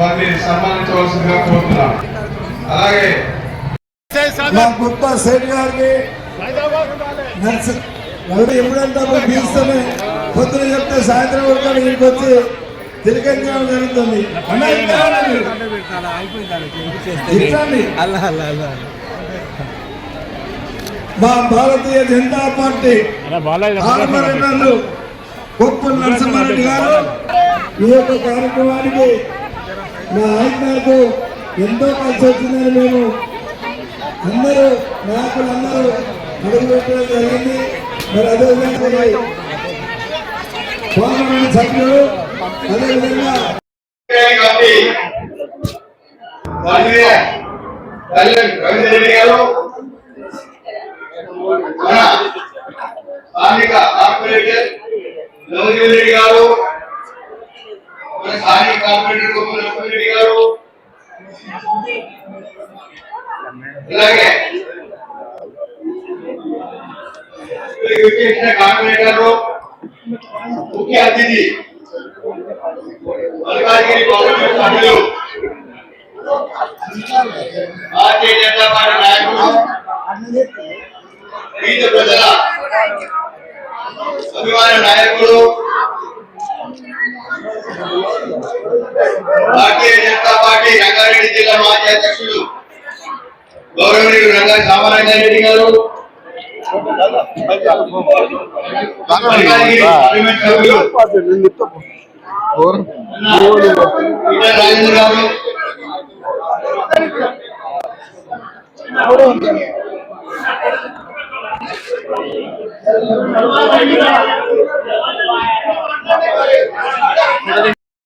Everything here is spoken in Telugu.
వారిని సన్మానించవలసిందిగా కోరుతున్నాను అలాగే మా గుప్తా సేట్ గారిని నర్స్ ఎవరు ఎప్పుడంటే అప్పుడు పిలుస్తామే పొద్దున చెప్తే సాయంత్రం వరకు ఇక్కడికి వచ్చి తిరిగించడం జరుగుతుంది. మా భారతీయ జనతా పార్టీ ఆర్మరెడ్డి కొప్పల్ నరసింహారెడ్డి గారు ఈ యొక్క కార్యక్రమానికి మా ఆయన నాకు ఎంతో కలిసి వచ్చిందని మేము అందరూ నాయకులు అందరూ అడుగు పెట్టడం జరిగింది. మరి అదేవిధంగా మరి పార్లమెంట్ సభ్యులు అదేవిధంగా స్థానిక కార్పొరేటర్ నవజీవన్ రెడ్డి గారు స్థానిక కార్పొరేటర్ గోపాల్ లక్ష్మణ్ రెడ్డి గారు అలాగే ఇక్కడికి వచ్చేసిన కార్పొరేటర్లు ముఖ్య అతిథి మల్కాజ్గిరి పార్లమెంట్ సభ్యులు భారతీయ జనతా పార్టీ నాయకులు వివిధ ప్రజల అభిమాన నాయకులు అధ్యక్షులు గౌరవనీయులు రంగా సామాన్యారెడ్డి గారు మల్కాజ్గిరి పార్లమెంట్ సభ్యులు ఈటల రాజేంద్ర గారు